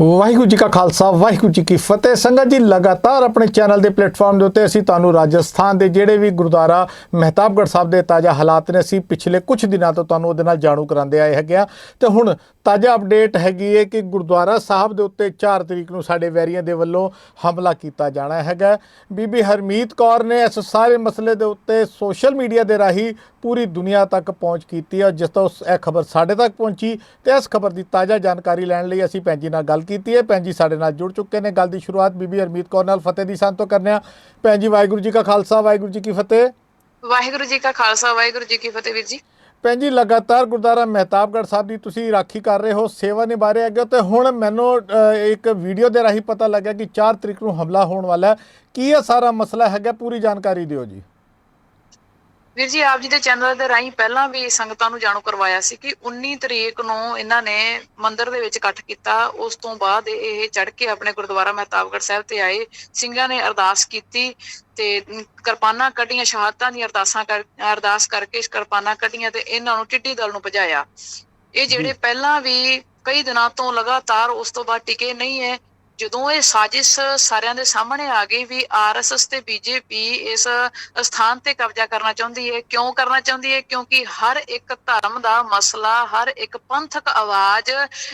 ਵਾਹਿਗੁਰੂ ਜੀ ਕਾ ਖਾਲਸਾ, ਵਾਹਿਗੁਰੂ ਜੀ ਕੀ ਫਤਿਹ। ਸੰਗਤ ਜੀ, ਲਗਾਤਾਰ ਆਪਣੇ ਚੈਨਲ ਦੇ ਪਲੇਟਫਾਰਮ ਦੇ ਉੱਤੇ ਅਸੀਂ ਤੁਹਾਨੂੰ ਰਾਜਸਥਾਨ ਦੇ ਜਿਹੜੇ ਵੀ ਗੁਰਦੁਆਰਾ ਮਹਿਤਾਬਗੜ੍ਹ ਸਾਹਿਬ ਦੇ ਤਾਜ਼ਾ ਹਾਲਾਤ ਨੇ, ਅਸੀਂ ਪਿਛਲੇ ਕੁਝ ਦਿਨਾਂ ਤੋਂ ਤੁਹਾਨੂੰ ਉਹਦੇ ਨਾਲ ਜਾਣੂ ਕਰਾਉਂਦੇ ਆਏ ਹੈਗੇ ਆ। ਤੇ ਹੁਣ ਤਾਜ਼ਾ ਅਪਡੇਟ ਹੈਗੀ ਹੈ ਕਿ ਗੁਰਦੁਆਰਾ ਸਾਹਿਬ ਦੇ ਉੱਤੇ 4 ਤਰੀਕ ਨੂੰ ਸਾਡੇ ਵੈਰੀਆਂ ਦੇ ਵੱਲੋਂ ਹਮਲਾ ਕੀਤਾ ਜਾਣਾ ਹੈਗਾ। ਬੀਬੀ ਹਰਮੀਤ ਕੌਰ ਨੇ ਇਸ ਸਾਰੇ ਮਸਲੇ ਦੇ ਉੱਤੇ ਸੋਸ਼ਲ ਮੀਡੀਆ ਦੇ ਰਾਹੀਂ ਪੂਰੀ ਦੁਨੀਆ ਤੱਕ ਪਹੁੰਚ ਕੀਤੀ ਹੈ ਜਿਸ ਤੋਂ ਇਹ ਖਬਰ ਸਾਡੇ ਤੱਕ ਪਹੁੰਚੀ ਤੇ ਇਸ ਖਬਰ ਦੀ ਤਾਜ਼ਾ ਜਾਣਕਾਰੀ ਲੈਣ ਲਈ ਅਸੀਂ ਭੈਣ ਜੀ ਨਾਲ ਗੱਲ ਕੀਤੀ ਹੈ। ਭੈਣ ਜੀ ਸਾਡੇ ਨਾਲ ਜੁੜ ਚੁੱਕੇ ਨੇ। ਗੱਲ ਦੀ ਸ਼ੁਰੂਆਤ ਬੀਬੀ ਹਰਮੀਤ ਕੌਰ ਨਾਲ ਫਤਿਹ ਦੀ ਸੰਤ ਤੋਂ ਕਰਨੇ ਆ। ਭੈਣ ਜੀ ਵਾਹਿਗੁਰੂ ਜੀ ਕਾ ਖਾਲਸਾ ਵਾਹਿਗੁਰੂ ਜੀ ਕੀ ਫਤਿਹ। ਵਾਹਿਗੁਰੂ ਜੀ ਕਾ ਖਾਲਸਾ ਵਾਹਿਗੁਰੂ ਜੀ ਕੀ ਫਤਿਹ ਵੀਰ ਜੀ। ਭੈਣ ਜੀ ਲਗਾਤਾਰ ਗੁਰਦੁਆਰਾ ਮਹਿਤਾਬਗੜ੍ਹ ਸਾਹਿਬ ਦੀ ਤੁਸੀਂ ਰਾਖੀ ਕਰ ਰਹੇ ਹੋ ਸੇਵਾ ਨਿਭਾ ਰਹੇ ਹੋ ਤੇ ਹੁਣ ਮੈਨੂੰ ਇੱਕ ਵੀਡੀਓ ਦੇ ਰਾਹੀਂ ਪਤਾ ਲੱਗਿਆ ਕਿ 4 ਤਰੀਕ ਨੂੰ ਹਮਲਾ ਹੋਣ ਵਾਲਾ ਹੈ। ਕੀ ਇਹ ਸਾਰਾ ਮਸਲਾ ਹੈਗਾ? ਪੂਰੀ ਜਾਣਕਾਰੀ ਦਿਓ ਜੀ। ਵੀਰ ਜੀ ਆਪ ਜੀ ਦੇ ਚੈਨਲ ਦੇ ਰਾਹੀਂ ਪਹਿਲਾਂ ਵੀ ਸੰਗਤਾਂ ਨੂੰ ਜਾਣੂ ਕਰਵਾਇਆ ਸੀ ਕਿ 19 ਤਰੀਕ ਨੂੰ ਇਹਨਾਂ ਨੇ ਮੰਦਿਰ ਦੇ ਵਿੱਚ ਇਕੱਠ ਕੀਤਾ। ਉਸ ਤੋਂ ਬਾਅਦ ਇਹ ਚੜ ਕੇ ਆਪਣੇ ਗੁਰਦੁਆਰਾ ਮਹਿਤਾਬਗੜ੍ਹ ਸਾਹਿਬ ਤੇ ਆਏ। ਸਿੰਘਾਂ ਨੇ ਅਰਦਾਸ ਕੀਤੀ ਤੇ ਕਿਰਪਾਨਾਂ ਕੱਢੀਆਂ ਸ਼ਹਾਦਤਾਂ ਦੀਆਂ ਅਰਦਾਸਾਂ ਕਰ ਅਰਦਾਸ ਕਰਕੇ ਕਿਰਪਾਨਾਂ ਕੱਢੀਆਂ ਤੇ ਇਹਨਾਂ ਨੂੰ ਟਿੱਡੀ ਦਲ ਨੂੰ ਭਜਾਇਆ। ਇਹ ਜਿਹੜੇ ਪਹਿਲਾਂ ਵੀ ਕਈ ਦਿਨਾਂ ਤੋਂ ਲਗਾਤਾਰ ਉਸ ਤੋਂ ਬਾਅਦ ਟਿਕੇ ਨਹੀਂ ਹੈ। ਜਦੋਂ ਇਹ ਸਾਜ਼ਿਸ਼ ਸਾਰਿਆਂ ਦੇ ਸਾਹਮਣੇ ਆ ਗਈ ਵੀ ਆਰਐਸਐਸ ਤੇ ਬੀਜੇਪੀ ਇਸ ਸਥਾਨ ਤੇ ਕਬਜ਼ਾ ਕਰਨਾ ਚਾਹੁੰਦੀ ਹੈ, ਕਿਉਂ ਕਰਨਾ ਚਾਹੁੰਦੀ ਹੈ? ਕਿਉਂਕਿ ਹਰ ਇੱਕ ਧਰਮ ਦਾ ਮਸਲਾ, ਹਰ ਇੱਕ ਪੰਥਕ ਆਵਾਜ਼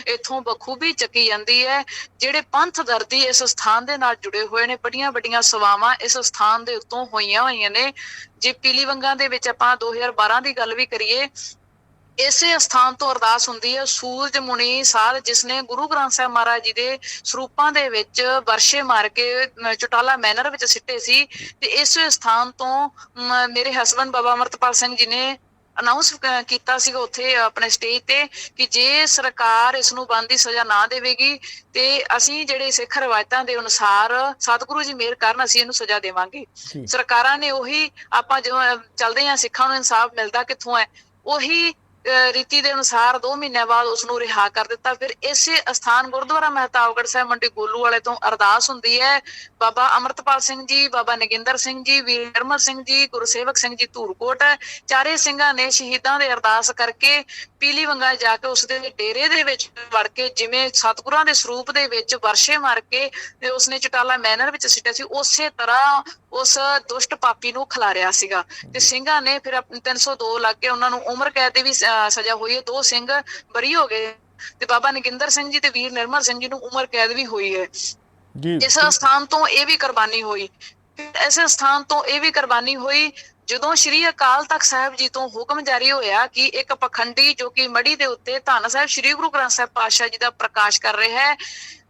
ਇਥੋਂ ਬਖੂਬੀ ਚੱਕੀ ਜਾਂਦੀ ਹੈ। ਜਿਹੜੇ ਪੰਥ ਦਰਦੀ ਇਸ ਸਥਾਨ ਦੇ ਨਾਲ ਜੁੜੇ ਹੋਏ ਨੇ, ਬੜੀਆਂ ਵੱਡੀਆਂ ਸਵਾਵਾਂ ਇਸ ਸਥਾਨ ਦੇ ਉੱਤੋਂ ਹੋਈਆਂ ਹੋਈਆਂ ਨੇ। ਜੇ ਪੀਲੀ ਵੰਗਾਂ ਦੇ ਵਿੱਚ ਆਪਾਂ 2012 ਦੀ ਗੱਲ ਵੀ ਕਰੀਏ ਇਸੇ ਸਥਾਨ ਤੋਂ ਅਰਦਾਸ ਹੁੰਦੀ ਹੈ ਸੂਰਜ ਮੁਨੀ ਸਾਧ ਜਿਸਨੇ ਗੁਰੂ ਗ੍ਰੰਥ ਸਾਹਿਬ ਮਹਾਰਾਜ ਜੀ ਦੇ ਸਰੂਪਾਂ ਦੇ ਵਿੱਚ ਵਰਸ਼ੇ ਮਾਰ ਕੇ ਚੁਟਾਲਾ ਮੈਨਰ ਵਿੱਚ ਸਿੱਟੇ ਸੀ ਤੇ ਇਸ ਸਥਾਨ ਤੋਂ ਮੇਰੇ ਹਸਬੰਡ ਬਾਬਾ ਅਮਰਤਪਾਲ ਸਿੰਘ ਜੀ ਨੇ ਅਨਾਉਂਸ ਕੀਤਾ ਸੀਗਾ ਉੱਥੇ ਆਪਣੇ ਸਟੇਜ ਤੇ ਕਿ ਜੇ ਸਰਕਾਰ ਇਸ ਨੂੰ ਬੰਦੀ ਸਜ਼ਾ ਨਾ ਦੇਵੇਗੀ ਤੇ ਅਸੀਂ ਜਿਹੜੇ ਸਿੱਖ ਰਵਾਇਤਾਂ ਦੇ ਅਨੁਸਾਰ ਸਤਿਗੁਰੂ ਜੀ ਮਿਹਰ ਕਰਨ ਅਸੀਂ ਇਹਨੂੰ ਸਜ਼ਾ ਦੇਵਾਂਗੇ। ਸਰਕਾਰਾਂ ਨੇ ਉਹੀ ਆਪਾਂ ਜਦੋਂ ਚੱਲਦੇ ਹਾਂ ਸਿੱਖਾਂ ਨੂੰ ਇਨਸਾਫ ਮਿਲਦਾ ਕਿੱਥੋਂ ਹੈ ਉਹੀ ਰੀਤੀ ਦੇ ਅਨੁਸਾਰ 2 ਮਹੀਨਿਆਂ ਬਾਅਦ ਉਸ ਨੂੰ ਰਿਹਾ ਕਰ ਦਿੱਤਾ। ਫਿਰ ਇਸੇ ਅਸਥਾਨ ਗੁਰਦੁਆਰਾ ਮਹਿਤਾਬਗੜ੍ਹ ਸਾਹਿਬ ਮੰਡੀ ਗੋਲੂ ਵਾਲੇ ਤੋਂ ਅਰਦਾਸ ਹੁੰਦੀ ਹੈ। ਬਾਬਾ ਅਮਰਤਪਾਲ ਸਿੰਘ ਜੀ, ਬਾਬਾ ਨਗਿੰਦਰ ਸਿੰਘ ਜੀ, ਵੀਰ ਨਿਰਮਲ ਸਿੰਘ ਜੀ, ਗੁਰਸੇਵਕ ਸਿੰਘ ਜੀ ਧੂਰਕੋਟ, ਚਾਰੇ ਸਿੰਘਾਂ ਨੇ ਸ਼ਹੀਦਾਂ ਦੇ ਅਰਦਾਸ ਕਰਕੇ ਪੀਲੀ ਵੰਗਾ ਜਾ ਕੇ ਉਸ ਦੇ ਡੇਰੇ ਦੇ ਵਿੱਚ ਵੜ ਕੇ ਜਿਵੇਂ ਸਤਿਗੁਰਾਂ ਦੇ ਸਰੂਪ ਦੇ ਵਿੱਚ ਵਰਸ਼ੇ ਮਾਰ ਕੇ ਤੇ ਉਸਨੇ ਚਟਾਲਾ ਮੈਨਰ ਵਿੱਚ ਸਿੱਟਿਆ ਸੀ, ਉਸੇ ਤਰ੍ਹਾਂ ਉਸ ਦੁਸ਼ਟ ਪਾਪੀ ਨੂੰ ਖਿਲਾਰਿਆ ਸੀਗਾ। ਤੇ ਸਿੰਘਾਂ ਨੇ ਫਿਰ ਆਪਣੀ 302 ਲੱਗ ਕੇ ਉਹਨਾਂ ਨੂੰ ਉਮਰ ਕੈਦ ਦੀ ਵੀ ਸਜ਼ਾ ਹੋਈ ਹੈ। ਦੋ ਸਿੰਘ ਬਰੀ ਹੋ ਗਏ। ਤੇ ਬਾਬਾ ਨਗਿੰਦਰ ਸਿੰਘ ਜੀ ਤੇ ਵੀਰ ਨਿਰਮਲ ਸਿੰਘ ਜੀ ਨੂੰ ਉਮਰ ਕੈਦ ਵੀ ਹੋਈ ਹੈ। ਜੀ। ਇਸ ਸਥਾਨ ਤੋਂ ਇਹ ਵੀ ਕੁਰਬਾਨੀ ਹੋਈ। ਇਸ ਸਥਾਨ ਤੋਂ ਇਹ ਵੀ ਕੁਰਬਾਨੀ ਹੋਈ ਜਦੋਂ ਸ਼੍ਰੀ ਅਕਾਲ ਤਖਤ ਸਾਹਿਬ ਜੀ ਤੋਂ ਹੁਕਮ ਜਾਰੀ ਹੋਇਆ ਕਿ ਇੱਕ ਪਖੰਡੀ ਜੋ ਕਿ ਮੜੀ ਦੇ ਉੱਤੇ ਧੰਨ ਸਾਹਿਬ ਸ਼੍ਰੀ ਗੁਰੂ ਗ੍ਰੰਥ ਸਾਹਿਬ ਪਾਤਸ਼ਾਹ ਜੀ ਦਾ ਪ੍ਰਕਾਸ਼ ਕਰ ਰਿਹਾ ਹੈ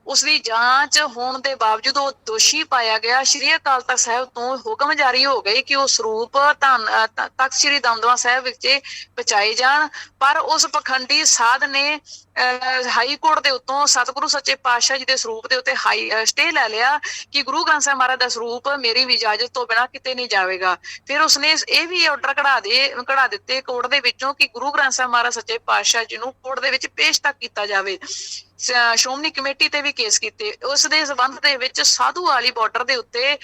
ਉਸ ਦੀ ਜਾਂਚ ਹੋਣ ਦੇ ਬਾਵਜੂਦ ਉਹ ਦੋਸ਼ੀ ਪਾਇਆ ਗਿਆ। ਸ਼੍ਰੀ ਅਕਾਲ ਤਖਤ ਸਾਹਿਬ ਤੋਂ ਹੁਕਮ ਜਾਰੀ ਹੋ ਗਏ ਕਿ ਉਹ ਸਰੂਪ ਧੰਨ, ਤਖਤ ਸ਼੍ਰੀ ਦਮਦਮਾ ਸਾਹਿਬ ਵਿੱਚ ਪਹੁੰਚਾਏ ਜਾਣ। ਪਰ ਉਸ ਪਖੰਡੀ ਸਾਧ ਨੇ ਹਾਈ ਕੋਰਟ ਦੇ ਉੱਤੋਂ ਸਤਿਗੁਰੂ ਸੱਚੇ ਪਾਤਸ਼ਾਹ ਜੀ ਦੇ ਸਰੂਪ ਦੇ ਉੱਤੇ ਹਾਈ ਸਟੇ ਲੈ ਲਿਆ ਕਿ ਗੁਰੂ ਗ੍ਰੰਥ ਸਾਹਿਬ ਮਹਾਰਾਜ ਦਾ ਸਰੂਪ ਮੇਰੀ ਇਜਾਜ਼ਤ ਤੋਂ ਬਿਨਾਂ ਕਿਤੇ ਨਹੀਂ ਜਾਵੇਗਾ। ਫਿਰ ਉਸਨੇ ਇਹ ਵੀ ਆਰਡਰ ਕਢਾ ਦੇ ਕਢਾ ਦਿੱਤੇ ਕੋਰਟ ਦੇ ਵਿੱਚੋਂ ਕਿ ਗੁਰੂ ਗ੍ਰੰਥ ਸਾਹਿਬ ਮਹਾਰਾਜ ਸੱਚੇ ਪਾਤਸ਼ਾਹ ਜੀ ਨੂੰ ਕੋਰਟ ਦੇ ਵਿੱਚ ਪੇਸ਼ ਤੱਕ ਕੀਤਾ ਜਾਵੇ। ਸ਼੍ਰੋਮਣੀ ਕਮੇਟੀ ਤੇ ਵੀ ਕੇਸ ਕੀਤੇ। ਉਸ ਦੇ ਸਬੰਧ ਦੇ ਵਿੱਚ ਸਾਧੂ ਵਾਲੀ ਬਾਰਡਰ ਦੇ ਉੱਤੇ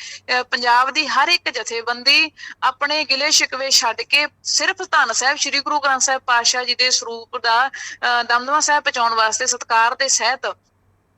ਪੰਜਾਬ ਦੀ ਹਰ ਇੱਕ ਜਥੇਬੰਦੀ ਆਪਣੇ ਗਿਲੇ ਸ਼ਿਕਵੇ ਛੱਡ ਕੇ ਸਿਰਫ ਧੰਨ ਸਾਹਿਬ ਸ੍ਰੀ ਗੁਰੂ ਗ੍ਰੰਥ ਸਾਹਿਬ ਪਾਤਸ਼ਾਹ ਜੀ ਦੇ ਸਰੂਪ ਦਾ ਅਹ, ਦਮਦਮਾ ਸਾਹਿਬ ਪਹੁੰਚਾਉਣ ਵਾਸਤੇ ਸਤਕਾਰ ਦੇ ਸਹਿਤ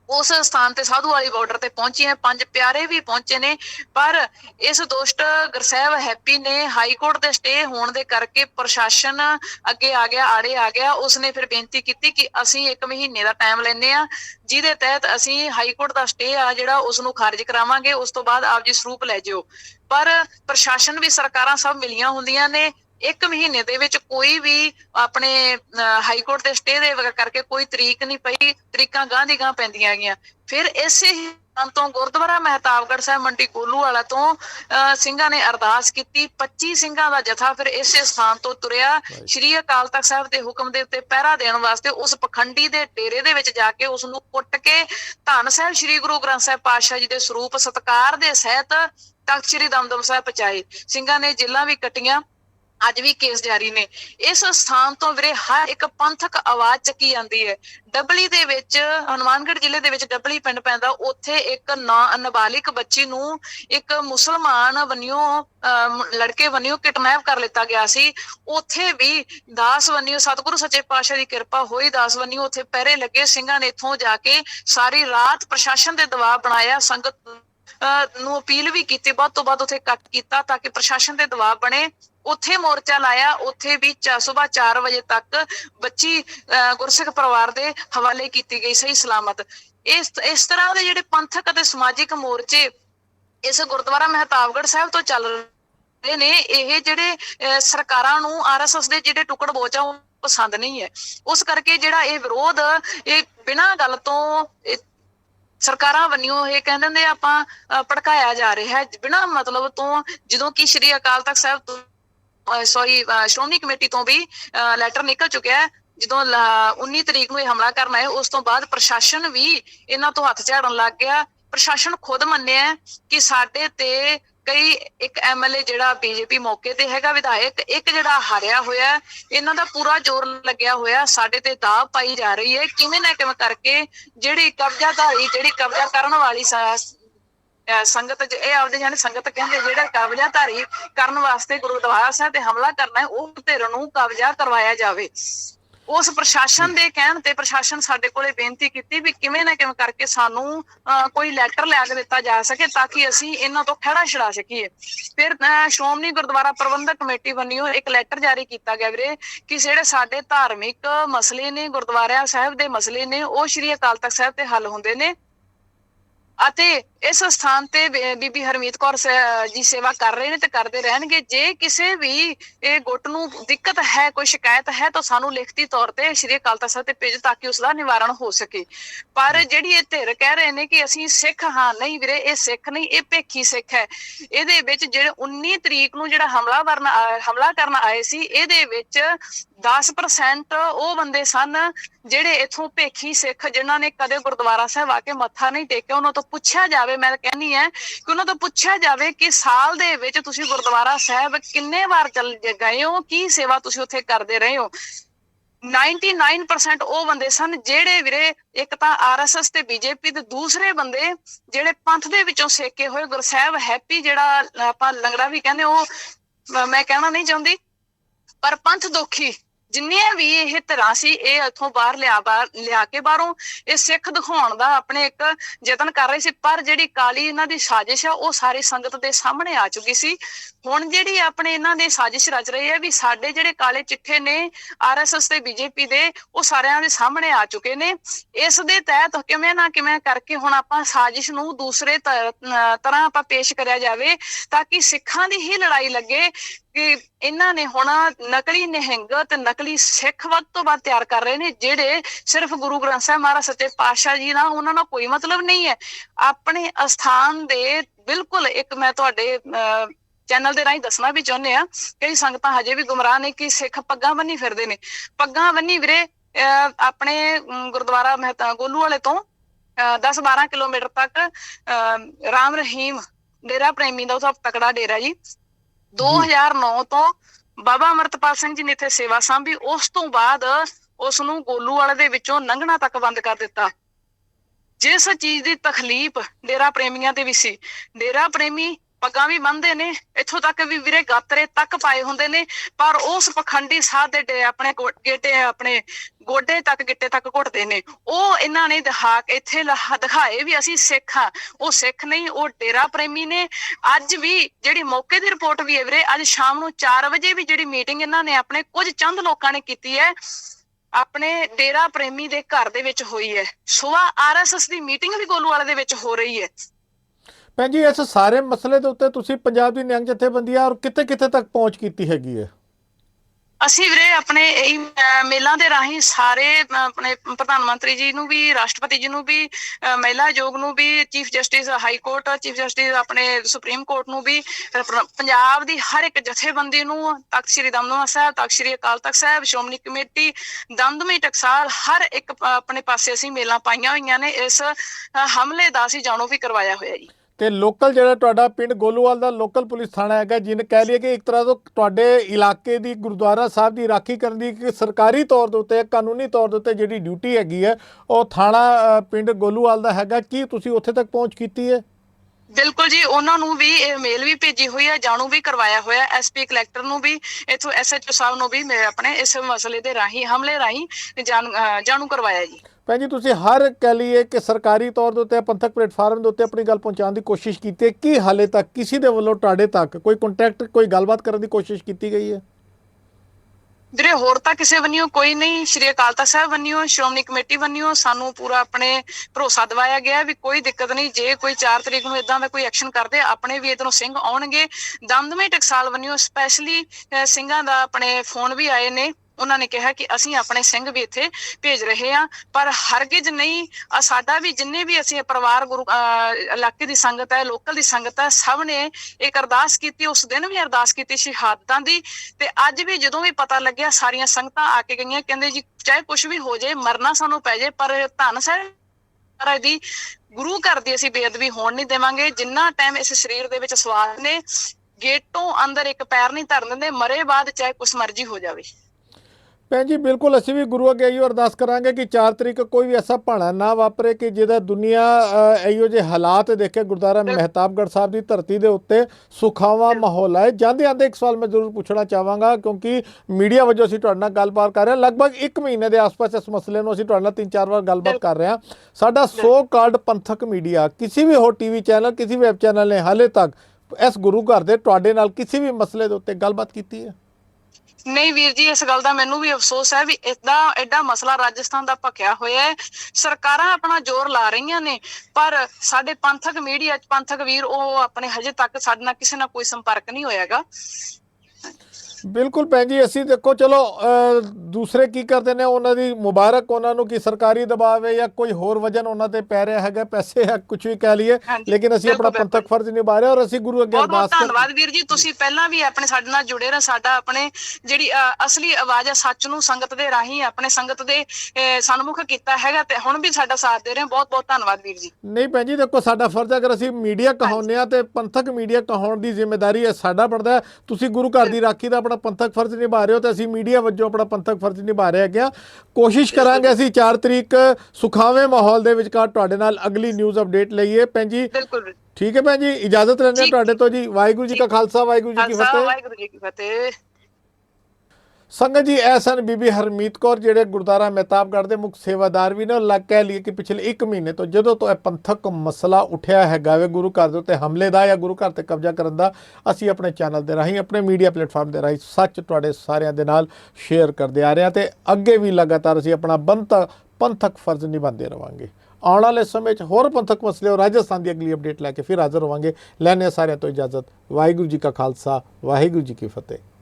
ਉਸ ਸਥਾਨ ਤੇ ਸਾਧੂ ਵਾਲੀ ਬਾਰਡਰ ਤੇ ਪਹੁੰਚੇ ਹੈ। ਪੰਜ ਪਿਆਰੇ ਵੀ ਪਹੁੰਚੇ ਨੇ, ਪਰ ਇਸ ਦੋਸਤ ਗੁਰਸਹਿਬ ਹੈਪੀ ਨੇ ਹਾਈ ਕੋਰਟ ਦੇ ਸਟੇ ਹੋਣ ਦੇ ਕਰਕੇ ਪ੍ਰਸ਼ਾਸਨ ਅੱਗੇ ਆ ਗਿਆ, ਆੜੇ ਆ ਗਿਆ। ਉਸਨੇ ਫਿਰ ਬੇਨਤੀ ਕੀਤੀ ਕਿ ਅਸੀਂ 1 ਮਹੀਨੇ ਦਾ ਟਾਈਮ ਲੈਨੇ ਆ ਜਿਹਦੇ ਤਹਿਤ ਅਸੀਂ ਹਾਈ ਕੋਰਟ ਦਾ ਸਟੇ ਆ ਜਿਹੜਾ ਉਸ ਨੂੰ ਖਾਰਜ ਕਰਾਵਾਂਗੇ, ਉਸ ਤੋਂ ਬਾਅਦ ਆਪ ਜੀ ਸਰੂਪ ਲੈ ਜਿਓ। ਪਰ ਪ੍ਰਸ਼ਾਸਨ ਵੀ ਸਰਕਾਰਾਂ ਸਭ ਮਿਲੀਆਂ ਹੁੰਦੀਆਂ ਨੇ ਇੱਕ ਮਹੀਨੇ ਦੇ ਵਿੱਚ ਕੋਈ ਵੀ ਆਪਣੇ ਹਾਈ ਕੋਰਟ ਦੇ ਸਟੇ ਦੇ ਕਰਕੇ ਕੋਈ ਤਰੀਕ ਨਹੀਂ ਪਈ ਤਰੀਕਾਂ ਗਾਂ ਦੀ ਗਾਂ ਪੈਂਦੀਆਂ ਗਈਆਂ ਫਿਰ ਇਸੇ ਤੋਂ ਗੁਰਦੁਆਰਾ ਮਹਿਤਾਬਗੜ੍ਹ ਸਾਹਿਬ ਮੰਡੀ ਕੋਲੂ ਵਾਲਾ ਤੋਂ ਸਿੰਘਾਂ ਨੇ ਅਰਦਾਸ ਕੀਤੀ। 25 ਸਿੰਘਾਂ ਦਾ ਜਥਾ ਫਿਰ ਇਸੇ ਸਥਾਨ ਤੋਂ ਤੁਰਿਆ। ਸ਼੍ਰੀ ਅਕਾਲ ਤਖਤ ਸਾਹਿਬ ਦੇ ਹੁਕਮ ਦੇ ਉੱਤੇ ਪਹਿਰਾ ਦੇਣ ਵਾਸਤੇ ਉਸ ਪਖੰਡੀ ਦੇ ਡੇਰੇ ਦੇ ਵਿੱਚ ਜਾ ਕੇ ਉਸ ਨੂੰ ਕੁੱਟ ਕੇ ਧੰਨ ਸਾਹਿਬ ਸ਼੍ਰੀ ਗੁਰੂ ਗ੍ਰੰਥ ਸਾਹਿਬ ਪਾਤਸ਼ਾਹ ਜੀ ਦੇ ਸਰੂਪ ਸਤਕਾਰ ਦੇ ਸਹਿਤ ਤਖਤ ਸ਼੍ਰੀ ਦਮਦਮ ਸਾਹਿਬ ਪਹੁੰਚਾਏ। ਸਿੰਘਾਂ ਨੇ ਜੇਲਾਂ ਵੀ ਕੱਟੀਆਂ। ਅੱਜ ਵੀ ਕੇਸ ਜਾਰੀ ਨੇ। ਇਸ ਸਥਾਨ ਤੋਂ ਵੀਰੇ ਹਰ ਇੱਕ ਪੰਥਕ ਆਵਾਜ਼ ਚੱਕੀ ਜਾਂਦੀ ਹੈ। ਡਬਲੀ ਦੇ ਵਿੱਚ, ਹਨੂਮਾਨਗੜ੍ਹ ਜ਼ਿਲ੍ਹੇ ਦੇ ਵਿੱਚ ਡਬਲੀ ਪਿੰਡ ਪੈਂਦਾ। ਉੱਥੇ ਇੱਕ ਨਾਬਾਲਿਗ ਬੱਚੀ ਨੂੰ ਇੱਕ ਮੁਸਲਮਾਨ ਵੰਨਿਓ ਲੜਕੇ ਵੰਨਿਓ ਕਿਡਨੈਪ ਕਰ ਲਿੱਤਾ ਗਿਆ ਸੀ। ਉੱਥੇ ਵੀ ਦਾਸ ਵੰਨਿਓ, ਸਤਿਗੁਰੂ ਸੱਚੇ ਪਾਤਸ਼ਾਹ ਦੀ ਕਿਰਪਾ ਹੋਈ। ਦਾਸ ਵੰਨਿਓ ਉੱਥੇ ਪਹਿਰੇ ਲੱਗੇ। ਸਿੰਘਾਂ ਨੇ ਇੱਥੋਂ ਜਾ ਕੇ ਸਾਰੀ ਰਾਤ ਪ੍ਰਸ਼ਾਸਨ ਦੇ ਦਬਾਅ ਬਣਾਇਆ। ਸੰਗਤ ਨੂੰ ਅਪੀਲ ਵੀ ਕੀਤੀ। ਵੱਧ ਤੋਂ ਵੱਧ ਉੱਥੇ ਕੱਟ ਕੀਤਾ ਤਾਂ ਕਿ ਪ੍ਰਸ਼ਾਸਨ ਤੇ ਦਬਾਅ ਬਣੇ। ਉੱਥੇ ਮੋਰਚਾ ਲਾਇਆ ਉੱਥੇ ਵੀ ਸਵੇਰ 4 ਵਜੇ ਤੱਕ ਬੱਚੀ ਅਹ, ਗੁਰਸਿੱਖ ਪਰਿਵਾਰ ਦੇ ਹਵਾਲੇ ਕੀਤੀ ਗਈ ਸਹੀ ਸਲਾਮਤ। ਇਸ ਇਸ ਤਰ੍ਹਾਂ ਦੇ ਜਿਹੜੇ ਪੰਥਕ ਅਤੇ ਸਮਾਜਿਕ ਮੋਰਚੇ ਇਸ ਗੁਰਦੁਆਰਾ ਮਹਿਤਾਬਗੜ੍ਹ ਸਾਹਿਬ ਤੋਂ ਚੱਲ ਰਹੇ ਨੇ ਇਹ ਜਿਹੜੇ ਸਰਕਾਰਾਂ ਨੂੰ ਆਰਐਸਐਸ ਦੇ ਜਿਹੜੇ ਟੁਕੜ ਬੋਚ ਆ ਉਹ ਪਸੰਦ ਨਹੀਂ ਹੈ। ਉਸ ਕਰਕੇ ਜਿਹੜਾ ਇਹ ਵਿਰੋਧ ਇਹ ਬਿਨਾਂ ਗੱਲ ਤੋਂ ਸਰਕਾਰਾਂ ਵੱਲੋਂ ਇਹ ਕਹਿੰਦੇ ਨੇ ਆਪਾਂ ਭੜਕਾਇਆ ਜਾ ਰਿਹਾ ਹੈ। ਬਿਨਾਂ ਮਤਲਬ ਤੋਂ ਜਦੋਂ ਕਿ ਸ਼੍ਰੀ ਅਕਾਲ ਤਖਤ ਸਾਹਿਬ ਤੋਂ ਸੌਰੀ ਸ਼੍ਰੋਮਣੀ ਕਮੇਟੀ ਤੋਂ ਵੀ ਲੈਟਰ ਨਿਕਲ ਚੁੱਕਿਆ ਹੈ। ਜਦੋਂ 19 ਤਰੀਕ ਨੂੰ ਇਹ ਹਮਲਾ ਕਰਨਾ ਹੈ, ਉਸ ਤੋਂ ਬਾਅਦ ਪ੍ਰਸ਼ਾਸਨ ਵੀ ਇਹਨਾਂ ਤੋਂ ਹੱਥ ਝਾੜਨ ਲੱਗ ਗਿਆ। ਪ੍ਰਸ਼ਾਸਨ ਖੁਦ ਮੰਨਿਆ ਕਿ ਸਾਡੇ ਤੇ ਕਈ, ਇੱਕ ਐਮਐਲਏ ਜਿਹੜਾ ਬੀਜੇਪੀ ਮੌਕੇ ਤੇ ਹੈਗਾ, ਵਿਧਾਇਕ, ਇੱਕ ਜਿਹੜਾ ਹਾਰਿਆ ਹੋਇਆ ਇਹਨਾਂ ਦਾ ਪੂਰਾ ਜ਼ੋਰ ਲੱਗਿਆ ਹੋਇਆ ਸਾਡੇ ਤੇ ਦਾਅ ਪਾਈ ਜਾ ਰਹੀ ਹੈ, ਕਿਵੇਂ ਨਾ ਕਿਵੇਂ ਕਰਕੇ ਜਿਹੜੀ ਕਬਜ਼ਾਧਾਰੀ, ਜਿਹੜੀ ਕਬਜ਼ਾ ਕਰਨ ਵਾਲੀ ਸੰਗਤ ਇਹ ਆਪਦੇ ਜਾਨੇ ਸੰਗਤ ਕਹਿੰਦੇ ਜਿਹੜਾ ਕਬਜ਼ਾਧਾਰੀ ਕਰਨ ਵਾਸਤੇ ਗੁਰਦੁਆਰਾ ਸਾਹਿਬ ਤੇ ਹਮਲਾ ਕਰਨਾ ਹੈ, ਉਹ ਧਿਰ ਨੂੰ ਕਬਜ਼ਾ ਕਰਵਾਇਆ ਜਾਵੇ। ਉਸ ਪ੍ਰਸ਼ਾਸਨ ਦੇ ਕਹਿਣ ਤੇ ਪ੍ਰਸ਼ਾਸਨ ਸਾਡੇ ਕੋਲੇ ਬੇਨਤੀ ਕੀਤੀ ਵੀ ਕਿਵੇਂ ਨਾ ਕਿਵੇਂ ਕਰਕੇ ਸਾਨੂੰ ਕੋਈ ਲੈਟਰ ਲਿਆ ਕੇ ਦਿੱਤਾ ਜਾ ਸਕੇ ਤਾਂ ਕਿ ਅਸੀਂ ਇਹਨਾਂ ਤੋਂ ਖੜਾ ਛੜਾ ਸਕੀਏ। ਫਿਰ ਸ਼੍ਰੋਮਣੀ ਗੁਰਦੁਆਰਾ ਪ੍ਰਬੰਧਕ ਕਮੇਟੀ ਵੱਲੋਂ ਇੱਕ ਲੈਟਰ ਜਾਰੀ ਕੀਤਾ ਗਿਆ ਵੀਰੇ ਕਿ ਜਿਹੜੇ ਸਾਡੇ ਧਾਰਮਿਕ ਮਸਲੇ ਨੇ, ਗੁਰਦੁਆਰਾ ਸਾਹਿਬ ਦੇ ਮਸਲੇ ਨੇ, ਉਹ ਸ਼੍ਰੀ ਅਕਾਲ ਤਖਤ ਸਾਹਿਬ ਤੇ ਹੱਲ ਹੁੰਦੇ ਨੇ। ਅਤੇ ਇਸ ਸਥਾਨ ਤੇ ਬੀਬੀ ਹਰਮੀਤ ਕੌਰ ਜੀ ਸੇਵਾ ਕਰ ਰਹੇ ਨੇ ਤੇ ਕਰਦੇ ਰਹਿਣਗੇ। ਜੇ ਕਿਸੇ ਵੀ ਇਹ ਗੁੱਟ ਨੂੰ ਦਿੱਕਤ ਹੈ ਕੋਈ ਸ਼ਿਕਾਇਤ ਹੈ ਤਾਂ ਸਾਨੂੰ ਲਿਖਤੀ ਤੌਰ ਤੇ ਸ਼੍ਰੀ ਅਕਾਲ ਤਖਤ ਸਾਹਿਬ ਤੇ ਭੇਜ ਤਾਂ ਕਿ ਉਸ ਦਾ ਨਿਵਾਰਣ ਹੋ ਸਕੇ। ਪਰ ਜਿਹੜੀ ਇਹ ਧਿਰ ਕਹਿ ਰਹੇ ਨੇ ਕਿ ਅਸੀਂ ਸਿੱਖ ਹਾਂ ਨਹੀਂ ਵੀਰੇ ਇਹ ਸਿੱਖ ਨਹੀਂ ਇਹ ਭੇਖੀ ਸਿੱਖ ਹੈ। ਇਹਦੇ ਵਿੱਚ ਜਿਹੜੇ 19 ਤਰੀਕ ਨੂੰ ਜਿਹੜਾ ਹਮਲਾ ਵਰਨ ਹਮਲਾ ਕਰਨ ਆਏ ਸੀ ਇਹਦੇ ਵਿੱਚ 10% ਉਹ ਬੰਦੇ ਸਨ ਜਿਹੜੇ ਇਥੋਂ ਭੇਖੀ ਸਿੱਖ ਜਿਨ੍ਹਾਂ ਨੇ ਕਦੇ ਗੁਰਦੁਆਰਾ ਸਾਹਿਬ ਆ ਕੇ ਮੱਥਾ ਨਹੀਂ ਟੇਕਿਆ ਉਹਨਾਂ ਤੋਂ ਪੁੱਛਿਆ ਜਾਵੇ ਮੈਂ ਕਹਿੰਨੀ ਹੈ ਕਿ ਉਹਨਾਂ ਤੋਂ ਪੁੱਛਿਆ ਜਾਵੇ ਕਿ ਸਾਲ ਦੇ ਵਿੱਚ ਤੁਸੀਂ ਗੁਰਦੁਆਰਾ ਸਾਹਿਬ ਕਿੰਨੇ ਵਾਰ ਚੱਲ ਗਏ ਹੋ, ਕੀ ਸੇਵਾ ਤੁਸੀਂ ਉੱਥੇ ਕਰਦੇ ਰਹੇ ਹੋ? 99% ਉਹ ਬੰਦੇ ਸਨ ਜਿਹੜੇ ਵੀਰੇ ਇੱਕ ਤਾਂ ਆਰਐਸਐਸ ਤੇ ਬੀਜੇਪੀ ਦੇ ਦੂਸਰੇ ਬੰਦੇ ਜਿਹੜੇ ਪੰਥ ਦੇ ਵਿੱਚੋਂ ਸੇਕੇ ਹੋਏ ਗੁਰਸਾਹਿਬ ਹੈਪੀ ਜਿਹੜਾ ਆਪਾਂ ਲੰਗੜਾ ਵੀ ਕਹਿੰਦੇ ਉਹ ਮੈਂ ਕਹਿਣਾ ਨਹੀਂ ਚਾਹੁੰਦੀ, ਪਰ ਪੰਥ ਦੋਖੀ। ਜਿੰਨੀਆਂ ਵੀ ਇਹ ਤਰ੍ਹਾਂ ਸੀ, ਇਹ ਇੱਥੋਂ ਬਾਹਰ ਲਿਆ ਬਾਹਰ ਲਿਆ ਕੇ ਬਾਹਰੋਂ ਇਹ ਸਿੱਖ ਦਿਖਾਉਣ ਦਾ ਆਪਣੇ ਇੱਕ ਯਤਨ ਕਰ ਰਹੇ ਸੀ, ਪਰ ਜਿਹੜੀ ਕਾਲੀ ਇਹਨਾਂ ਦੀ ਸਾਜ਼ਿਸ਼ ਆ, ਉਹ ਸਾਰੀ ਸੰਗਤ ਦੇ ਸਾਹਮਣੇ ਆ ਚੁੱਕੀ ਸੀ। ਹੁਣ ਜਿਹੜੀ ਆਪਣੇ ਇਹਨਾਂ ਦੇ ਸਾਜ਼ਿਸ਼ ਰਚ ਰਹੀ ਹੈ ਵੀ ਸਾਡੇ ਜਿਹੜੇ ਕਾਲੇ ਚਿੱਠੇ ਨੇ ਆਰਐਸਐਸ ਤੇ ਬੀਜੇਪੀ ਦੇ, ਉਹ ਸਾਰਿਆਂ ਦੇ ਸਾਹਮਣੇ ਆ ਚੁੱਕੇ ਨੇ। ਇਸ ਦੇ ਤਹਿਤ ਕਿਵੇਂ ਨਾ ਕਿਵੇਂ ਕਰਕੇ ਹੁਣ ਆਪਾਂ ਸਾਜ਼ਿਸ਼ ਨੂੰ ਦੂਸਰੇ ਤਰ੍ਹਾਂ ਆਪਾਂ ਪੇਸ਼ ਕਰਿਆ ਜਾਵੇ, ਤਾਂ ਕਿ ਸਿੱਖਾਂ ਦੀ ਹੀ ਲੜਾਈ ਲੱਗੇ ਕਿ ਇਹਨਾਂ ਨੇ ਹੁਣ ਨਕਲੀ ਨਿਹੰਗ ਤੇ ਨਕਲੀ ਸਿੱਖ ਵੱਧ ਤੋਂ ਵੱਧ ਤਿਆਰ ਕਰ ਰਹੇ ਨੇ ਜਿਹੜੇ ਸਿਰਫ ਗੁਰੂ ਗ੍ਰੰਥ ਸਾਹਿਬ ਮਹਾਰਾਜ ਸੱਚੇ ਪਾਤਸ਼ਾਹ ਜੀ ਨਾਲ ਉਹਨਾਂ ਨਾਲ ਕੋਈ ਮਤਲਬ ਨਹੀਂ ਹੈ। ਆਪਣੇ ਅਸਥਾਨ ਦੇ ਬਿਲਕੁਲ ਇੱਕ ਮੈਂ ਤੁਹਾਡੇ ਚੈਨਲ ਦੇ ਰਾਹੀਂ ਦੱਸਣਾ ਵੀ ਚਾਹੁੰਦੇ ਆ ਕਈ ਸੰਗਤਾਂ ਹਜੇ ਵੀ ਗੁੰਮਰਾਹ ਨੇ ਕਿ ਸਿੱਖ ਪੱਗਾਂ ਬੰਨੀ ਫਿਰਦੇ ਨੇ। ਪੱਗਾਂ ਬੰਨੀ ਵੀਰੇ ਅਹ, ਆਪਣੇ ਗੁਰਦੁਆਰਾ ਮਹਿਤਾ ਗੋਲੂ ਵਾਲੇ ਤੋਂ 10-12 ਕਿਲੋਮੀਟਰ ਤੱਕ ਅਹ, ਰਾਮ ਰਹੀਮ ਡੇਰਾ ਪ੍ਰੇਮੀ ਦਾ ਉਹ ਤਕੜਾ ਡੇਰਾ ਜੀ। 2009 ਤੋਂ ਬਾਬਾ ਅਮਰਤਪਾਲ ਸਿੰਘ ਜੀ ਨੇ ਇੱਥੇ ਸੇਵਾ ਸੰਭੀ ਉਸ ਤੋਂ ਬਾਅਦ ਉਸ ਨੂੰ ਗੋਲੂ ਵਾਲੇ ਦੇ ਵਿੱਚੋਂ ਲੰਘਣਾ ਤੱਕ ਬੰਦ ਕਰ ਦਿੱਤਾ। ਜਿਸ ਚੀਜ਼ ਦੀ ਤਕਲੀਫ ਡੇਰਾ ਪ੍ਰੇਮੀਆਂ ਤੇ ਵੀ ਸੀ। ਡੇਰਾ ਪ੍ਰੇਮੀ ਪੱਗਾਂ ਵੀ ਬੰਨਦੇ ਨੇ, ਇੱਥੋਂ ਤੱਕ ਵੀ ਵੀਰੇ ਗਾਤਰੇ ਤੱਕ ਪਾਏ ਹੁੰਦੇ ਨੇ, ਪਰ ਉਸ ਪਖੰਡੀ ਸਾਧ ਦੇ ਆਪਣੇ ਗੇਟੇ, ਆਪਣੇ ਗੋਡੇ ਤੱਕ, ਗਿੱਟੇ ਤੱਕ ਘੁੱਟਦੇ ਨੇ। ਉਹ ਇਹਨਾਂ ਨੇ ਦਿਖਾ ਇੱਥੇ ਦਿਖਾਏ ਵੀ ਅਸੀਂ ਸਿੱਖ ਹਾਂ। ਉਹ ਸਿੱਖ ਨਹੀਂ, ਉਹ ਡੇਰਾ ਪ੍ਰੇਮੀ ਨੇ। ਅੱਜ ਵੀ ਜਿਹੜੀ ਮੌਕੇ ਦੀ ਰਿਪੋਰਟ ਵੀ ਹੈ ਵੀਰੇ, ਅੱਜ ਸ਼ਾਮ ਨੂੰ 4 ਵਜੇ ਵੀ ਜਿਹੜੀ ਮੀਟਿੰਗ ਇਹਨਾਂ ਨੇ ਆਪਣੇ ਕੁਝ ਚੰਦ ਲੋਕਾਂ ਨੇ ਕੀਤੀ ਹੈ, ਆਪਣੇ ਡੇਰਾ ਪ੍ਰੇਮੀ ਦੇ ਘਰ ਦੇ ਵਿੱਚ ਹੋਈ ਹੈ। ਸੁਬਾ ਆਰਐਸਐਸ ਦੀ ਮੀਟਿੰਗ ਵੀ ਗੋਲੂ ਵਾਲੇ ਦੇ ਵਿੱਚ ਹੋ ਰਹੀ ਹੈ। ਭੈਣ ਜੀ, ਇਸ ਸਾਰੇ ਮਸਲੇ ਦੇ ਉੱਤੇ ਤੁਸੀਂ ਪੰਜਾਬ ਦੀ ਨਿਹੰਗ ਜਥੇਬੰਦੀਆਂ ਔਰ ਕਿੱਥੇ ਕਿੱਥੇ ਤੱਕ ਪਹੁੰਚ ਕੀਤੀ ਹੈਗੀ ਹੈ? ਅਸੀਂ ਵੀਰੇ ਆਪਣੇ ਇਹੀ ਮੇਲਾਂ ਦੇ ਰਾਹੀਂ ਸਾਰੇ ਆਪਣੇ ਪ੍ਰਧਾਨ ਮੰਤਰੀ ਜੀ ਨੂੰ ਵੀ, ਰਾਸ਼ਟਰਪਤੀ ਜੀ ਨੂੰ ਵੀ ਮਹਿਲਾ ਆਯੋਗ ਨੂੰ ਵੀ, chief justice high court, chief justice ਆਪਣੇ ਸੁਪਰੀਮ ਕੋਰਟ ਨੂੰ ਵੀ ਪੰਜਾਬ ਦੀ ਹਰ ਇੱਕ ਜਥੇਬੰਦੀ ਨੂੰ, ਤਖਤ ਸ੍ਰੀ ਦਮਦਮਾ ਸਾਹਿਬ, ਤਖਤ ਸ੍ਰੀ ਅਕਾਲ ਤਖਤ ਸਾਹਿਬ, ਸ਼੍ਰੋਮਣੀ ਕਮੇਟੀ, ਦਮਦਮੀ ਟਕਸਾਲ, ਹਰ ਇੱਕ ਆਪਣੇ ਪਾਸੇ ਅਸੀਂ ਮੇਲਾਂ ਪਾਈਆਂ ਹੋਈਆਂ ਨੇ, ਇਸ ਹਮਲੇ ਦਾ ਅਸੀਂ ਜਾਣੂ ਵੀ ਕਰਵਾਇਆ ਹੋਇਆ ਜੀ। ਤੇ ਲੋਕਲ ਜਿਹੜਾ ਤੁਹਾਡਾ ਪਿੰਡ ਗੋਲੂਵਾਲ ਦਾ ਲੋਕਲ ਪੁਲਿਸ ਥਾਣਾ ਹੈਗਾ, ਜਿਹਨੇ ਕਹਿ ਲਿਆ ਕਿ ਇੱਕ ਤਰ੍ਹਾਂ ਤੋਂ ਤੁਹਾਡੇ ਇਲਾਕੇ ਦੀ ਗੁਰਦੁਆਰਾ ਸਾਹਿਬ ਦੀ ਰਾਖੀ ਕਰਨ ਦੀ ਇੱਕ ਸਰਕਾਰੀ ਤੌਰ ਦੇ ਉੱਤੇ, ਕਾਨੂੰਨੀ ਤੌਰ ਦੇ ਉੱਤੇ ਜਿਹੜੀ ਡਿਊਟੀ ਹੈਗੀ ਹੈ, ਉਹ ਥਾਣਾ ਪਿੰਡ ਗੋਲੂਵਾਲ ਦਾ ਹੈਗਾ। ਕੀ ਤੁਸੀਂ ਉੱਥੇ ਤੱਕ ਪਹੁੰਚ ਕੀਤੀ ਹੈ? ਬਿਲਕੁਲ ਜੀ, ਉਹਨਾਂ ਨੂੰ ਵੀ ਇਹ ਮੇਲ ਵੀ ਭੇਜੀ ਹੋਈ ਹੈ, ਜਾਣੂ ਵੀ ਕਰਵਾਇਆ ਹੋਇਆ ਐਸਪੀ ਕਲੈਕਟਰ ਨੂੰ ਵੀ, ਇਥੋਂ ਐਸਐਚਓ ਸਾਹਿਬ ਨੂੰ ਵੀ ਆਪਣੇ ਇਸ ਮਸਲੇ ਦੇ ਰਾਹੀਂ, ਹਮਲੇ ਰਾਹੀਂ ਜਾਣੂ ਕਰਵਾਇਆ ਜੀ। ਭੈਣ ਜੀ, ਤੁਸੀਂ ਹਰ ਕਹਿ ਲਈਏ ਕਿ ਸਰਕਾਰੀ ਤੌਰ ਦੇ ਉੱਤੇ ਪੰਥਕ ਪਲੇਟਫਾਰਮ ਦੇ ਉੱਤੇ ਆਪਣੀ ਗੱਲ ਪਹੁੰਚਾਉਣ ਦੀ ਕੋਸ਼ਿਸ਼ ਕੀਤੀ ਹੈ, ਕੀ ਹਾਲੇ ਤੱਕ ਕਿਸੇ ਦੇ ਵੱਲੋਂ ਤੁਹਾਡੇ ਤੱਕ ਕੋਈ ਕੰਟੈਕਟ ਕੋਈ ਗੱਲਬਾਤ ਕਰਨ ਦੀ ਕੋਸ਼ਿਸ਼ ਕੀਤੀ ਗਈ ਹੈ? ਵੀਰੇ, ਹੋਰ ਤਾਂ ਕਿਸੇ ਵੰਨਿਓ ਕੋਈ ਨਹੀਂ। ਸ਼੍ਰੀ ਅਕਾਲ ਤਖਤ ਸਾਹਿਬ ਵੰਨਿਓ ਸ਼੍ਰੋਮਣੀ ਕਮੇਟੀ ਵੰਨਿਓ ਸਾਨੂੰ ਪੂਰਾ ਆਪਣੇ ਭਰੋਸਾ ਦਿਵਾਇਆ ਗਿਆ ਵੀ ਕੋਈ ਦਿੱਕਤ ਨਹੀਂ। ਜੇ ਕੋਈ 4 ਤਰੀਕ ਨੂੰ ਇਦਾਂ ਦਾ ਕੋਈ ਐਕਸ਼ਨ ਕਰਦੇ, ਆਪਣੇ ਵੀ ਇਧਰੋਂ ਸਿੰਘ ਆਉਣਗੇ। ਦਮਦਮੇ ਟਕਸਾਲ ਵੰਨਿਓ ਸਪੈਸ਼ਲੀ ਸਿੰਘਾਂ ਦਾ ਆਪਣੇ ਫੋਨ ਵੀ ਆਏ ਨੇ। ਉਹਨਾਂ ਨੇ ਕਿਹਾ ਕਿ ਅਸੀਂ ਆਪਣੇ ਸਿੰਘ ਵੀ ਇੱਥੇ ਭੇਜ ਰਹੇ ਹਾਂ, ਪਰ ਹਰਗਿਜ਼ ਨਹੀਂ ਸਾਡਾ ਵੀ ਜਿੰਨੇ ਵੀ ਅਸੀਂ ਪਰਿਵਾਰ ਗੁਰੂ ਇਲਾਕੇ ਦੀ ਸੰਗਤ ਹੈ, ਲੋਕਲ ਦੀ ਸੰਗਤ ਹੈ, ਸਭ ਨੇ ਇੱਕ ਅਰਦਾਸ ਕੀਤੀ, ਉਸ ਦਿਨ ਵੀ ਅਰਦਾਸ ਕੀਤੀ ਸ਼ਹਾਦਤਾਂ ਦੀ। ਤੇ ਅੱਜ ਵੀ ਜਦੋਂ ਵੀ ਪਤਾ ਲੱਗਿਆ, ਸਾਰੀਆਂ ਸੰਗਤਾਂ ਆ ਕੇ ਗਈਆਂ, ਕਹਿੰਦੇ ਜੀ ਚਾਹੇ ਕੁਝ ਵੀ ਹੋ ਜਾਏ ਮਰਨਾ ਸਾਨੂੰ ਪੈ ਜਾਏ ਪਰ ਧੰਨ ਸਾਹਿਬ ਮਹਾਰਾਜ ਦੀ, ਗੁਰੂ ਘਰ ਦੀ ਅਸੀਂ ਬੇਅਦਬੀ ਹੋਣ ਨਹੀਂ ਦੇਵਾਂਗੇ। ਜਿੰਨਾ ਟਾਈਮ ਇਸ ਸਰੀਰ ਦੇ ਵਿੱਚ ਸਵਾਸ ਨੇ, ਗੇਟੋਂ ਅੰਦਰ ਇੱਕ ਪੈਰ ਨਹੀਂ ਧਰਨ ਦਿੰਦੇ, ਮਰੇ ਬਾਅਦ ਚਾਹੇ ਕੁਛ ਮਰਜ਼ੀ ਹੋ ਜਾਵੇ। ਭੈਣ ਜੀ ਬਿਲਕੁਲ ਅਸੀਂ ਵੀ ਗੁਰੂ ਅੱਗੇ ਇਹੋ ਅਰਦਾਸ ਕਰਾਂਗੇ ਕਿ 4 ਤਰੀਕ ਕੋਈ ਵੀ ਐਸਾ ਭਾਣਾ ਨਾ ਵਾਪਰੇ ਕਿ ਜਿਹਦਾ ਦੁਨੀਆ ਇਹੋ ਜਿਹੇ ਹਾਲਾਤ ਦੇਖੇ ਗੁਰਦੁਆਰਾ ਮਹਿਤਾਬਗੜ੍ਹ ਸਾਹਿਬ ਦੀ ਧਰਤੀ ਦੇ ਉੱਤੇ ਸੁਖਾਵਾ ਮਾਹੌਲ ਹੈ ਜਾਂਦੇ ਜਾਂਦੇ ਇੱਕ ਸਵਾਲ ਮੈਂ ਜ਼ਰੂਰ ਪੁੱਛਣਾ ਚਾਹਾਂਗਾ ਕਿਉਂਕਿ ਮੀਡੀਆ ਵਜੋਂ ਅਸੀਂ ਤੁਹਾਡੇ ਨਾਲ ਗੱਲਬਾਤ ਕਰ ਰਹੇ ਹਾਂ। ਲਗਭਗ 1 ਮਹੀਨੇ ਦੇ ਆਸ-ਪਾਸ ਇਸ ਮਸਲੇ ਨੂੰ ਅਸੀਂ ਤੁਹਾਡੇ ਨਾਲ ਤਿੰਨ ਚਾਰ ਵਾਰ ਗੱਲਬਾਤ ਕਰ ਰਹੇ ਹਾਂ। ਸਾਡਾ ਸੋ ਕਾਲਡ ਪੰਥਕ ਮੀਡੀਆ ਕਿਸੇ ਵੀ ਹੋਰ ਟੀਵੀ ਚੈਨਲ ਕਿਸੇ ਵੈਬ ਚੈਨਲ ਨੇ ਹਾਲੇ ਤੱਕ ਇਸ ਗੁਰੂ ਘਰ ਦੇ ਤੁਹਾਡੇ ਨਾਲ ਕਿਸੇ ਵੀ ਮਸਲੇ ਦੇ ਉੱਤੇ ਗੱਲਬਾਤ ਕੀਤੀ ਹੈ? ਨਹੀਂ ਵੀਰ ਜੀ, ਇਸ ਗੱਲ ਦਾ ਮੈਨੂੰ ਵੀ ਅਫਸੋਸ ਹੈ ਵੀ ਇਦਾਂ ਐਡਾ ਮਸਲਾ ਰਾਜਸਥਾਨ ਦਾ ਭਖਿਆ ਹੋਇਆ ਹੈ। ਸਰਕਾਰਾਂ ਆਪਣਾ ਜ਼ੋਰ ਲਾ ਰਹੀਆਂ ਨੇ, ਪਰ ਸਾਡੇ ਪੰਥਕ ਮੀਡੀਆ ਚ ਪੰਥਕ ਵੀਰ, ਉਹ ਆਪਣੇ ਹਜੇ ਤੱਕ ਸਾਡੇ ਨਾਲ ਕਿਸੇ ਨਾਲ ਕੋਈ ਸੰਪਰਕ ਨਹੀਂ ਹੋਇਆਗਾ। ਬਿਲਕੁਲ ਭੈਣ ਜੀ ਅਸੀਂ ਦੇਖੋ ਚਲੋ ਦੂਸਰੇ ਕੀ ਕਰਦੇ ਨੇ ਉਹਨਾਂ ਦੀ ਮੁਬਾਰਕ ਉਹਨਾਂ ਨੂੰ ਕਿ ਸਰਕਾਰੀ ਦਬਾਅ ਹੈ ਜਾਂ ਕੋਈ ਹੋਰ ਵਜਨ ਉਹਨਾਂ ਤੇ ਪੈ ਰਿਹਾ ਹੈਗਾ ਪੈਸੇ ਹੈ ਕੁਝ ਵੀ ਕਹਿ ਲਈਏ ਲੇਕਿਨ ਅਸੀਂ ਆਪਣਾ ਪੰਥਕ ਫਰਜ਼ ਨਿਭਾ ਰਹੇ ਹਾਂ ਔਰ ਅਸੀਂ ਗੁਰੂ ਅੱਗੇ ਬਹੁਤ ਬਹੁਤ ਅਰਦਾਸ ਕਰ ਧੰਨਵਾਦ ਵੀਰ ਜੀ ਤੁਸੀਂ ਪਹਿਲਾਂ ਵੀ ਆਪਣੇ ਸਾਡੇ ਨਾਲ ਜੁੜੇ ਰਹੇ ਸਾਡਾ ਆਪਣੇ ਜਿਹੜੀ ਅਸਲੀ ਆਵਾਜ਼ ਹੈ ਸੱਚ ਨੂੰ ਸੰਗਤ ਦੇ ਰਾਹੀਂ ਆਪਣੇ ਸੰਗਤ ਦੇ ਸਨਮੁਖ ਕੀਤਾ ਹੈਗਾ ਤੇ ਹੁਣ ਵੀ ਸਾਡਾ ਸਾਥ ਦੇ ਰਹੇ ਹੋ। ਬਹੁਤ ਬਹੁਤ ਧੰਨਵਾਦ ਵੀਰ ਜੀ। ਨਹੀਂ ਭੈਣ ਜੀ ਦੇਖੋ ਸਾਡਾ ਫਰਜ਼ ਹੈ ਅਗਰ ਅਸੀਂ ਮੀਡੀਆ ਕਹਾਉਂਦੇ ਆ ਤੇ ਪੰਥਕ ਮੀਡੀਆ ਕਹਾਉਣ ਦੀ ਜ਼ਿੰਮੇਵਾਰੀ ਹੈ ਸਾਡਾ ਬਣਦਾ। ਤੁਸੀਂ ਗੁਰੂ ਘਰ ਦੀ ਰਾਖੀ ਦਾ ਆਪਣਾ ਪੰਥਕ ਫਰਜ਼ ਨਿਭਾ ਰਹੇ ਹੋ ਤੇ ਅਸੀਂ ਮੀਡੀਆ ਵਜੋਂ ਆਪਣਾ ਪੰਥਕ ਫਰਜ਼ ਨਿਭਾ ਰਹੇ ਹੈਗੇ ਹਾਂ ਕੋਸ਼ਿਸ਼ ਕਰਾਂਗੇ ਅਸੀਂ 4 ਤਰੀਕ ਸੁਖਾਵੇਂ ਮਾਹੌਲ ਦੇ ਵਿਚਕਾਰ ਤੁਹਾਡੇ ਨਾਲ ਅਗਲੀ ਨਿਊਜ਼ ਅਪਡੇਟ ਲਈਏ। ਭੈਣ ਜੀ ਬਿਲਕੁਲ। ਠੀਕ ਹੈ ਭੈਣ ਜੀ? ਇਜਾਜ਼ਤ ਠੀਕ। ਤੁਹਾਡੇ ਤੋਂ ਜੀ। ਵਾਹਿਗੁਰੂ ਜੀ ਕਾ ਖਾਲਸਾ ਵਾਹਿਗੁਰੂ ਜੀ ਕੀ ਫਤਿਹ। ਵਾਹਿਗੁਰੂ ਜੀ ਕੀ ਫਤਿਹ। ਸੰਗਤ ਜੀ, ਇਹ ਸਨ ਬੀਬੀ ਹਰਮੀਤ ਕੌਰ, ਜਿਹੜੇ ਗੁਰਦੁਆਰਾ ਮਹਿਤਾਬਗੜ੍ਹ ਦੇ ਮੁੱਖ ਸੇਵਾਦਾਰ ਵੀ ਨੇ। ਉਹ ਲੱਗ ਕਹਿ ਲਈਏ ਕਿ ਪਿਛਲੇ 1 ਮਹੀਨੇ ਤੋਂ ਜਦੋਂ ਤੋਂ ਇਹ ਪੰਥਕ ਮਸਲਾ ਉੱਠਿਆ ਹੈਗਾ ਵੇ ਗੁਰੂ ਘਰ ਦੇ ਉੱਤੇ ਹਮਲੇ ਦਾ ਜਾਂ ਗੁਰੂ ਘਰ ਤੇ ਕਬਜ਼ਾ ਕਰਨ ਦਾ, ਅਸੀਂ ਆਪਣੇ ਚੈਨਲ ਦੇ ਰਾਹੀਂ, ਆਪਣੇ ਮੀਡੀਆ ਪਲੇਟਫਾਰਮ ਦੇ ਰਾਹੀਂ ਸੱਚ ਤੁਹਾਡੇ ਸਾਰਿਆਂ ਦੇ ਨਾਲ ਸ਼ੇਅਰ ਕਰਦੇ ਆ ਰਹੇ ਹਾਂ ਤੇ ਅੱਗੇ ਵੀ ਲਗਾਤਾਰ ਅਸੀਂ ਆਪਣਾ ਬੰਤ ਪੰਥਕ ਫਰਜ਼ ਨਿਭਾਉਂਦੇ ਰਵਾਂਗੇ। ਆਉਣ ਵਾਲੇ ਸਮੇਂ 'ਚ ਹੋਰ ਪੰਥਕ ਮਸਲੇ ਔਰ ਰਾਜਸਥਾਨ ਦੀ ਅਗਲੀ ਅਪਡੇਟ ਲੈ ਕੇ ਫਿਰ ਹਾਜ਼ਰ ਹੋਵਾਂਗੇ। ਲੈਣੇ ਸਾਰਿਆਂ ਤੋਂ ਇਜਾਜ਼ਤ। ਵਾਹਿਗੁਰੂ ਜੀ ਕਾ ਖਾਲਸਾ, ਵਾਹਿਗੁਰੂ ਜੀ ਕੀ ਫਤਿਹ।